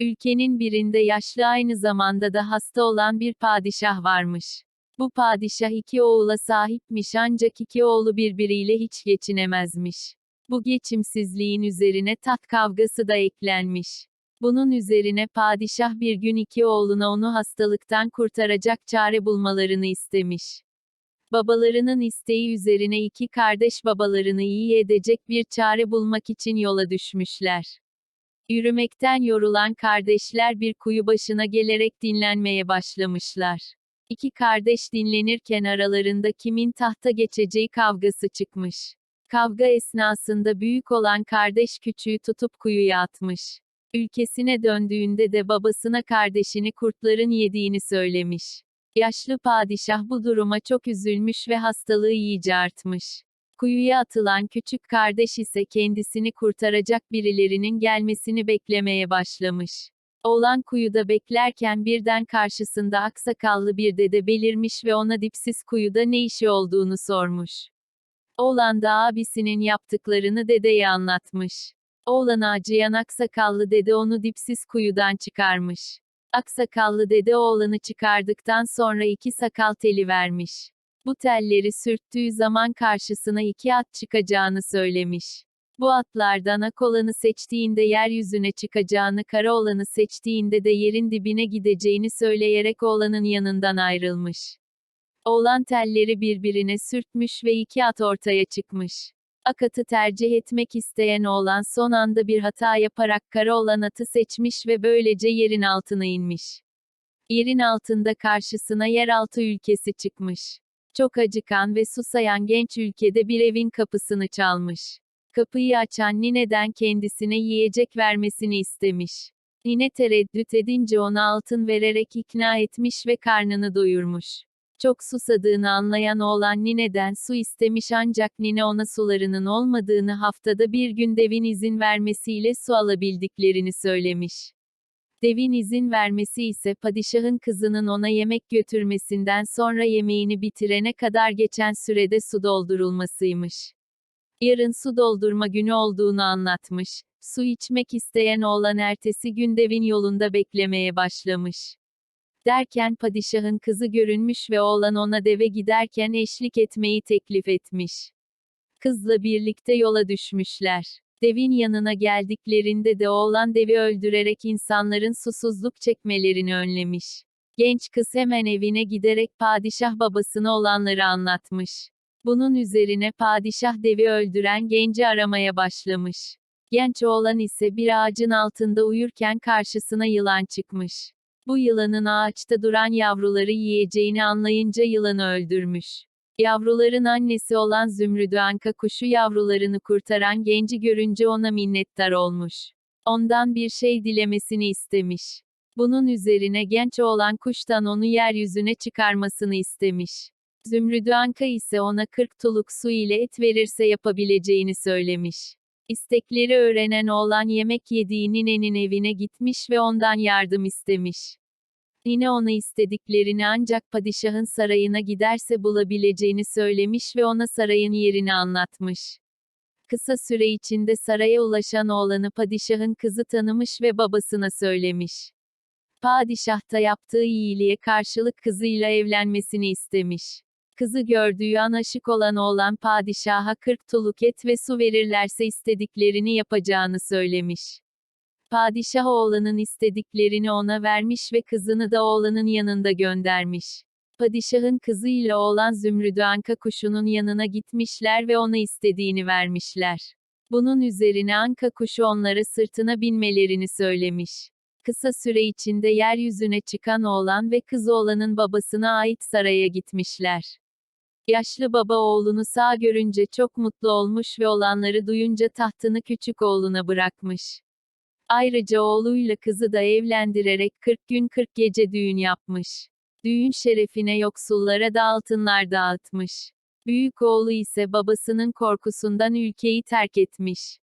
Ülkenin birinde yaşlı aynı zamanda da hasta olan bir padişah varmış. Bu padişah iki oğula sahipmiş ancak iki oğlu birbiriyle hiç geçinemezmiş. Bu geçimsizliğin üzerine tat kavgası da eklenmiş. Bunun üzerine padişah bir gün iki oğluna onu hastalıktan kurtaracak çare bulmalarını istemiş. Babalarının isteği üzerine iki kardeş babalarını iyi edecek bir çare bulmak için yola düşmüşler. Yürümekten yorulan kardeşler bir kuyu başına gelerek dinlenmeye başlamışlar. İki kardeş dinlenirken aralarında kimin tahta geçeceği kavgası çıkmış. Kavga esnasında büyük olan kardeş küçüğü tutup kuyuya atmış. Ülkesine döndüğünde de babasına kardeşini kurtların yediğini söylemiş. Yaşlı padişah bu duruma çok üzülmüş ve hastalığı iyice artmış. Kuyuya atılan küçük kardeş ise kendisini kurtaracak birilerinin gelmesini beklemeye başlamış. Oğlan kuyuda beklerken birden karşısında aksakallı bir dede belirmiş ve ona dipsiz kuyuda ne işi olduğunu sormuş. Oğlan da abisinin yaptıklarını dedeye anlatmış. Oğlana acıyan aksakallı dede onu dipsiz kuyudan çıkarmış. Aksakallı dede oğlanı çıkardıktan sonra iki sakal teli vermiş. Bu telleri sürttüğü zaman karşısına iki at çıkacağını söylemiş. Bu atlardan ak olanı seçtiğinde yeryüzüne çıkacağını, kara olanı seçtiğinde de yerin dibine gideceğini söyleyerek oğlanın yanından ayrılmış. Oğlan telleri birbirine sürtmüş ve iki at ortaya çıkmış. Akatı tercih etmek isteyen oğlan son anda bir hata yaparak kara olan atı seçmiş ve böylece yerin altına inmiş. Yerin altında karşısına yeraltı ülkesi çıkmış. Çok acıkan ve susayan genç ülkede bir evin kapısını çalmış. Kapıyı açan nineden kendisine yiyecek vermesini istemiş. Nine tereddüt edince ona altın vererek ikna etmiş ve karnını doyurmuş. Çok susadığını anlayan oğlan nineden su istemiş ancak nine ona sularının olmadığını haftada bir gün devin izin vermesiyle su alabildiklerini söylemiş. Devin izin vermesi ise padişahın kızının ona yemek götürmesinden sonra yemeğini bitirene kadar geçen sürede su doldurulmasıymış. Yarın su doldurma günü olduğunu anlatmış. Su içmek isteyen oğlan ertesi gün devin yolunda beklemeye başlamış. Derken padişahın kızı görünmüş ve oğlan ona deve giderken eşlik etmeyi teklif etmiş. Kızla birlikte yola düşmüşler. Devin yanına geldiklerinde de oğlan devi öldürerek insanların susuzluk çekmelerini önlemiş. Genç kız hemen evine giderek padişah babasına olanları anlatmış. Bunun üzerine padişah devi öldüren genci aramaya başlamış. Genç oğlan ise bir ağacın altında uyurken karşısına yılan çıkmış. Bu yılanın ağaçta duran yavruları yiyeceğini anlayınca yılanı öldürmüş. Yavruların annesi olan Zümrüdü Anka kuşu yavrularını kurtaran genci görünce ona minnettar olmuş. Ondan bir şey dilemesini istemiş. Bunun üzerine genç oğlan kuştan onu yeryüzüne çıkarmasını istemiş. Zümrüdü Anka ise ona 40 tuluk su ile et verirse yapabileceğini söylemiş. İstekleri öğrenen oğlan yemek yediği ninenin evine gitmiş ve ondan yardım istemiş. Nine ona istediklerini ancak padişahın sarayına giderse bulabileceğini söylemiş ve ona sarayın yerini anlatmış. Kısa süre içinde saraya ulaşan oğlanı padişahın kızı tanımış ve babasına söylemiş. Padişah da yaptığı iyiliğe karşılık kızıyla evlenmesini istemiş. Kızı gördüğü an aşık olan oğlan padişaha 40 tuluk et ve su verirlerse istediklerini yapacağını söylemiş. Padişah oğlanın istediklerini ona vermiş ve kızını da oğlanın yanında göndermiş. Padişahın kızıyla oğlan Zümrüdü Anka kuşunun yanına gitmişler ve ona istediğini vermişler. Bunun üzerine Anka kuşu onlara sırtına binmelerini söylemiş. Kısa süre içinde yeryüzüne çıkan oğlan ve kız oğlanın babasına ait saraya gitmişler. Yaşlı baba oğlunu sağ görünce çok mutlu olmuş ve olanları duyunca tahtını küçük oğluna bırakmış. Ayrıca oğluyla kızı da evlendirerek 40 gün 40 gece düğün yapmış. Düğün şerefine yoksullara da altınlar dağıtmış. Büyük oğlu ise babasının korkusundan ülkeyi terk etmiş.